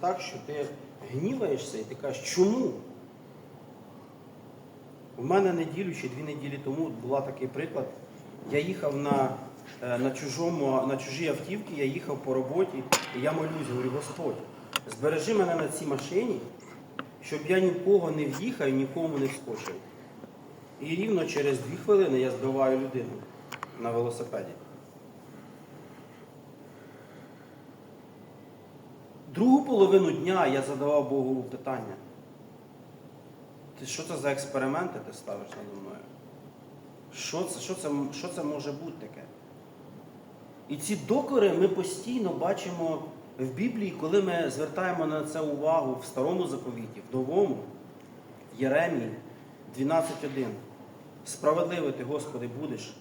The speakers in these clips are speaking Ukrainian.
так, що ти гніваєшся і ти кажеш, чому? У мене неділю чи дві неділі тому була такий приклад. Я їхав на, е, на, чужому, на чужій автівці, я їхав по роботі, і я молюсь, говорю, Господь, збережи мене на цій машині, щоб я нікого не в'їхав і нікому не вскочив. І рівно через дві хвилини я збиваю людину на велосипеді. Другу половину дня я задавав Богу питання. Ти що це за експерименти ти ставиш надо мною? Що це, що, це, що це може бути таке? І ці докори ми постійно бачимо в Біблії, коли ми звертаємо на це увагу в старому заповіті, в новому, в Єремії 12.1. Справедливий ти, Господи, будеш,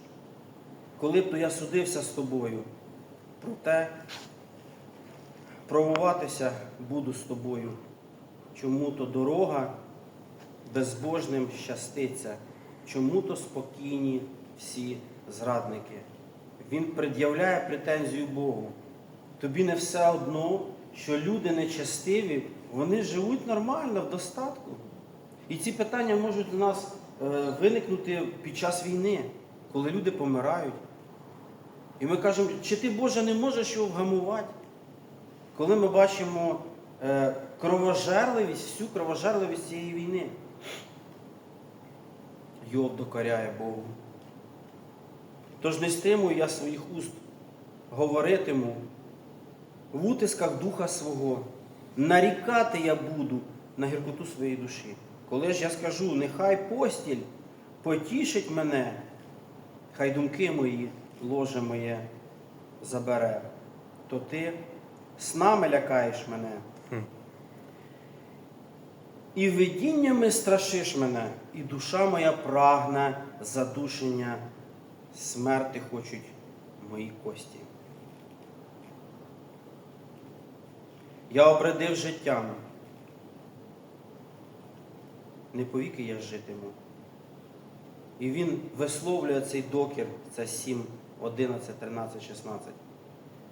коли б то я судився з тобою, проте правуватися буду з тобою. Чому то дорога безбожним щаститься, чому то спокійні всі зрадники. Він пред'являє претензію Богу. Тобі не все одно, що люди нечестиві, вони живуть нормально, в достатку. І ці питання можуть у нас е, виникнути під час війни, коли люди помирають. І ми кажемо, чи ти, Боже, не можеш його вгамувати? Коли ми бачимо е, кровожерливість, всю кровожерливість цієї війни. Йов докоряє Богу. Тож не стримую я своїх уст, говоритиму в утисках духа свого, нарікати я буду на гіркоту своєї душі. Коли ж я скажу, нехай постіль потішить мене, хай думки мої, ложе моє забере, то ти снами лякаєш мене. І видіннями страшиш мене, і душа моя прагне задушення, смерти хочуть мої кості. Я обредив життям. Не повіки я житиму. І він висловлює цей докір, це 7, 11, 13, 16.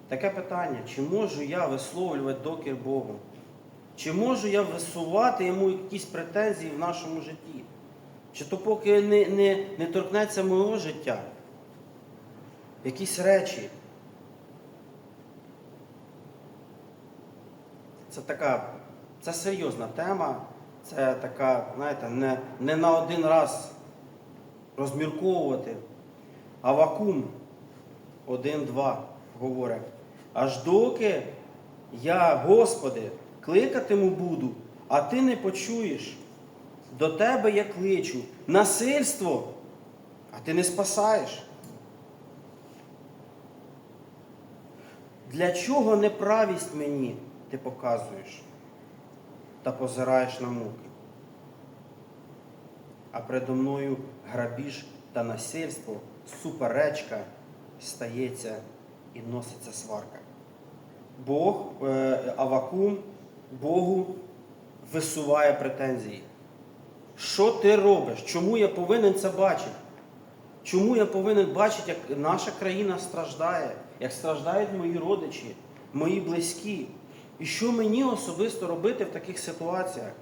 Таке питання, чи можу я висловлювати докір Богу? Чи можу я висувати йому якісь претензії в нашому житті? Чи то поки не, не, не торкнеться мого життя? Якісь речі. Це така, це серйозна тема, це така, знаєте, не, не на один раз розмірковувати. А вакуум 1-2 говорить. Аж доки я, Господи, кликатиму буду, а ти не почуєш. До тебе я кличу. Насильство, а ти не спасаєш. Для чого неправість мені ти показуєш та позираєш на муки? А передо мною грабіж та насильство, суперечка стається і носиться сварка. Бог, е, Авакум, Богу висуває претензії. Що ти робиш? Чому я повинен це бачити? Чому я повинен бачити, як наша країна страждає, як страждають мої родичі, мої близькі? І що мені особисто робити в таких ситуаціях?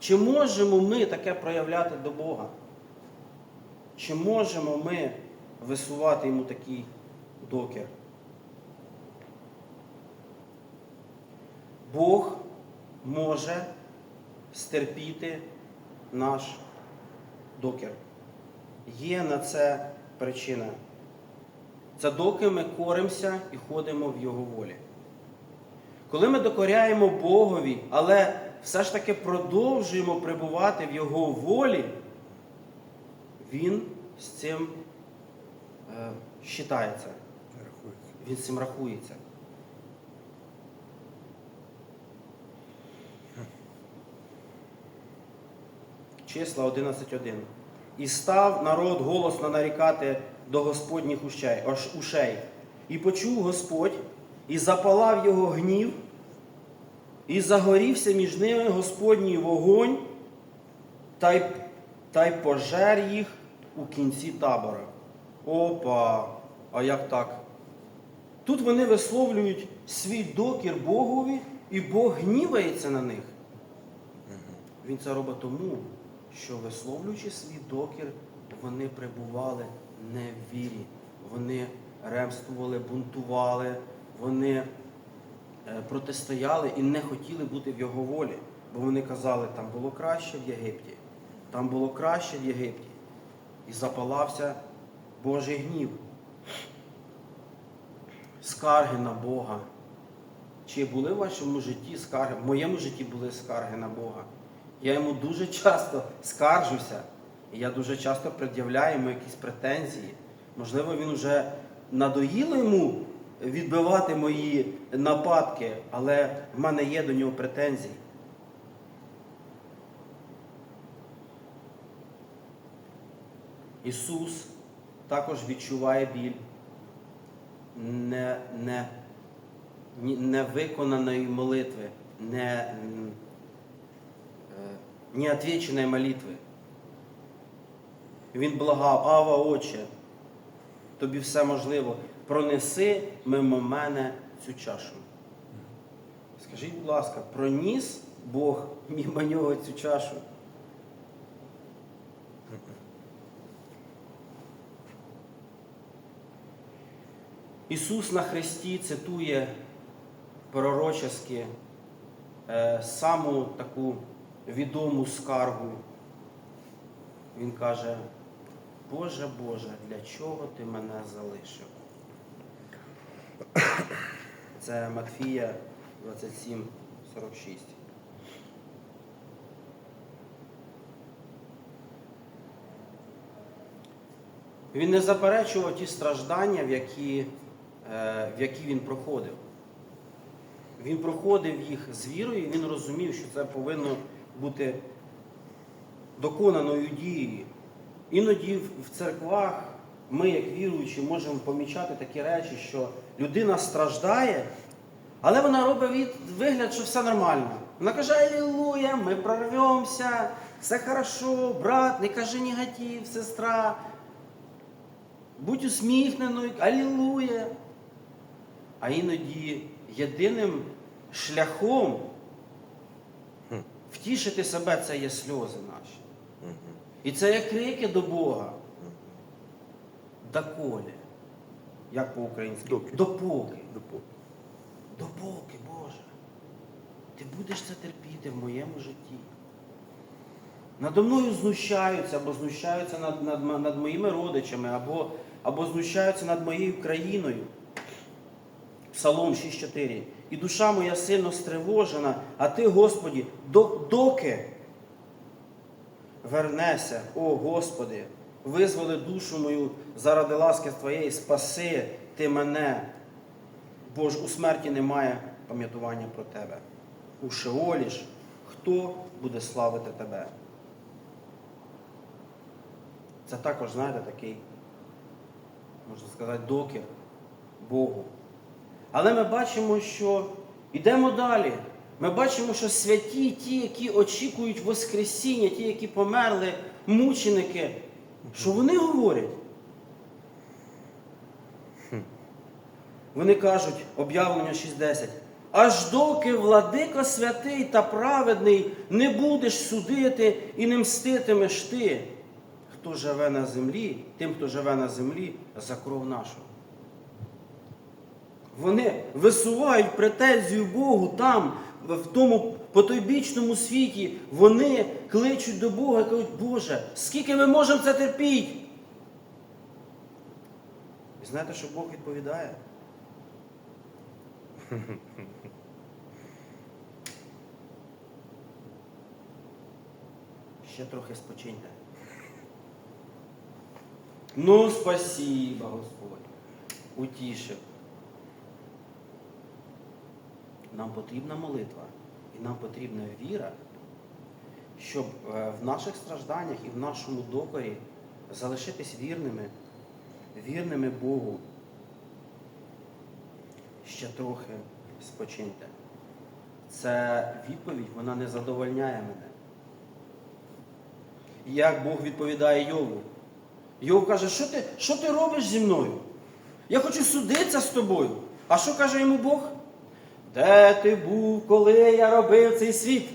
Чи можемо ми таке проявляти до Бога? Чи можемо ми висувати йому такий докір? Бог може стерпіти наш докір. Є на це причина. Це доки ми коримося і ходимо в Його волі. Коли ми докоряємо Богові, але все ж таки продовжуємо перебувати в Його волі, Він з цим е, щитається. Він цим рахується. Числа 11.1. І став народ голосно нарікати до Господніх ушей. І почув Господь, і запалав його гнів, і загорівся між ними Господній вогонь, та й, та й пожер їх у кінці табора. Опа! А як так? Тут вони висловлюють свій докір Богові, і Бог гнівається на них. Він це робить тому, що висловлюючи свій докір, вони перебували не в вірі. Вони ремствували, бунтували, вони е, протистояли і не хотіли бути в його волі. Бо вони казали, там було краще в Єгипті, там було краще в Єгипті. І запалався Божий гнів. Скарги на Бога. Чи були в вашому житті скарги? В моєму житті були скарги на Бога. Я йому дуже часто скаржуся, і я дуже часто пред'являю йому якісь претензії. Можливо, він вже надоїло йому відбивати мої нападки, але в мене є до нього претензії. Ісус також відчуває біль не, не, невиконаної молитви, не, м, е, молитви. Він благав, Ава, Отче, тобі все можливо, пронеси мимо мене цю чашу. Скажіть, будь ласка, проніс Бог мимо нього цю чашу? Ісус на Христі цитує пророчески е, саму таку відому скаргу. Він каже, Боже Боже, для чого ти мене залишив? Це Матфія 27, 46. Він не заперечував ті страждання, в які, в які він проходив. Він проходив їх з вірою, він розумів, що це повинно бути доконаною дією. Іноді в- церквах ми, як віруючі, можемо помічати такі речі, що людина страждає, але вона робить вигляд, що все нормально. Вона каже, Алілуя, ми прорвемося, все хорошо, брат, не кажи негатив, сестра. Будь усміхненою, алілуя. А іноді єдиним шляхом втішити себе це є сльози наші. І це є крики до Бога. Доколі. Як по-українськи? Допоки. Допоки. Допоки, Боже. Ти будеш це терпіти в моєму житті. Надо мною знущаються, або знущаються над, над, над моїми родичами, або, або знущаються над моєю країною. Псалом 6.4. І душа моя сильно стривожена, а ти, Господі, доки вернешся, о Господи, визволи душу мою заради ласки Твоєї, спаси ти мене. Бо ж у смерті немає пам'ятування про тебе. У Шеолі ж хто буде славити тебе? Це також, знаєте, такий, можна сказати, докір Богу. Але ми бачимо, що йдемо далі. Ми бачимо, що святі, ті, які очікують Воскресіння, ті, які померли, мученики, що вони говорять? Вони кажуть, об'явлення 6.10. Аж доки владика святий та праведний не будеш судити і не мститимеш ти, хто живе на землі, тим, хто живе на землі, за кров нашу. Вони висувають претензію Богу там, в тому потойбічному світі. Вони кличуть до Бога і кажуть, Боже, скільки ми можемо це терпіти? І знаєте, що Бог відповідає? Ще трохи спочиньте. Ну, спасіба, Господь. Утішив. Нам потрібна молитва і нам потрібна віра, щоб е, в наших стражданнях і в нашому докорі залишитись вірними, вірними Богу. Ще трохи спочиньте. Це відповідь, вона не задовольняє мене. Як Бог відповідає Йову? Йов каже, що ти, що ти робиш зі мною? Я хочу судитися з тобою. А що каже йому Бог? Де ти був, коли я робив цей світ?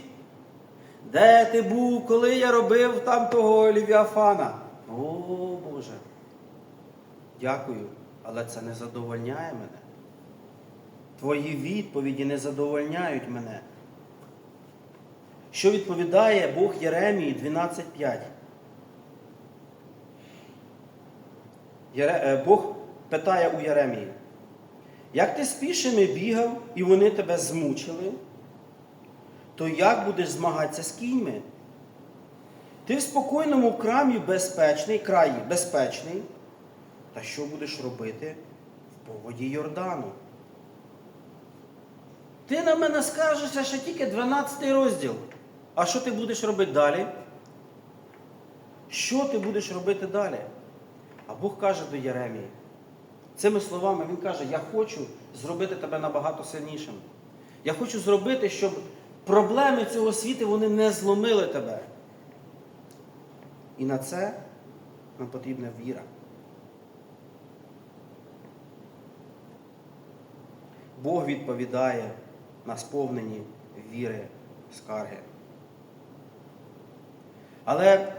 Де ти був, коли я робив там того Лівіафана? О Боже. Дякую, але це не задовольняє мене. Твої відповіді не задовольняють мене. Що відповідає Бог Єремії 12.5? Єре- е, Бог питає у Єремії, як ти з пішими бігав і вони тебе змучили, то як будеш змагатися з кіньми? Ти в спокійному крамі безпечний, краї безпечний, та що будеш робити в поводі Йордану? Ти на мене скажешся ще тільки 12 розділ. А що ти будеш робити далі? Що ти будеш робити далі? А Бог каже до Єремії, цими словами Він каже, я хочу зробити тебе набагато сильнішим. Я хочу зробити, щоб проблеми цього світу вони не зломили тебе. І на це нам потрібна віра. Бог відповідає на сповнені віри скарги. Але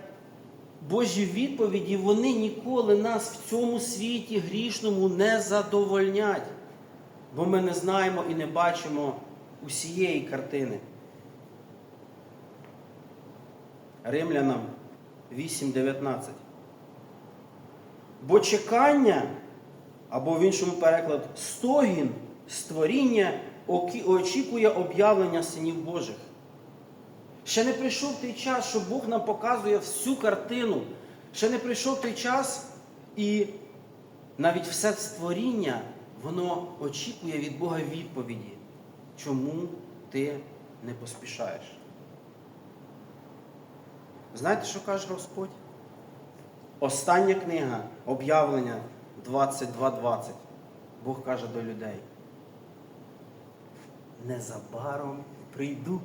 Божі відповіді, вони ніколи нас в цьому світі грішному не задовольнять, бо ми не знаємо і не бачимо усієї картини. Римлянам 8.19. Бо чекання, або в іншому перекладі, стогін створіння очікує об'явлення синів Божих. Ще не прийшов той час, що Бог нам показує всю картину. Ще не прийшов той час, і навіть все створіння, воно очікує від Бога відповіді, чому ти не поспішаєш. Знаєте, що каже Господь? Остання книга об'явлення 22.20. Бог каже до людей. Незабаром прийду.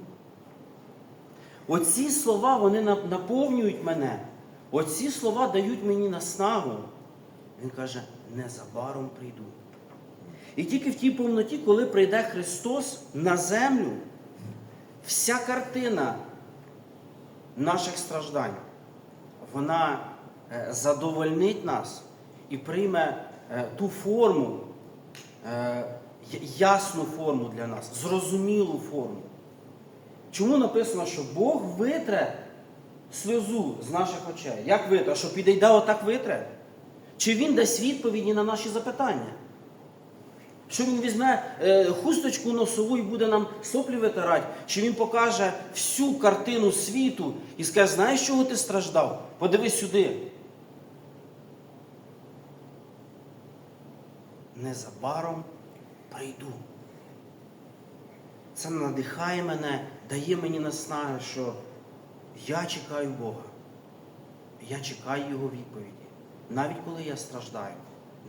Оці слова вони наповнюють мене. Оці слова дають мені наснагу. Він каже, незабаром прийду. І тільки в тій повноті, коли прийде Христос на землю, вся картина наших страждань, вона е, задовольнить нас і прийме е, ту форму, е, ясну форму для нас, зрозумілу форму. Чому написано, що Бог витре сльозу з наших очей? Як витре? Що підійде отак витре? Чи він дасть відповіді на наші запитання? Що він візьме е, хусточку носову і буде нам соплі витирати? Чи він покаже всю картину світу і скаже, знаєш, чого ти страждав? Подивись сюди. Незабаром прийду. Це надихає мене, дає мені наснаги, що я чекаю Бога. Я чекаю Його відповіді. Навіть коли я страждаю,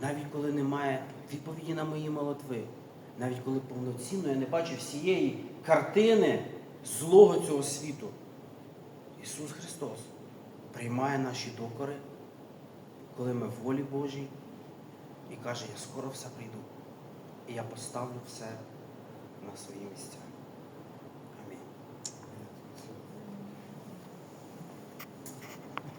навіть коли немає відповіді на мої молитви, навіть коли повноцінно я не бачу всієї картини злого цього світу. Ісус Христос приймає наші докори, коли ми в волі Божій, і каже, я скоро все прийду. І я поставлю все на свої місця.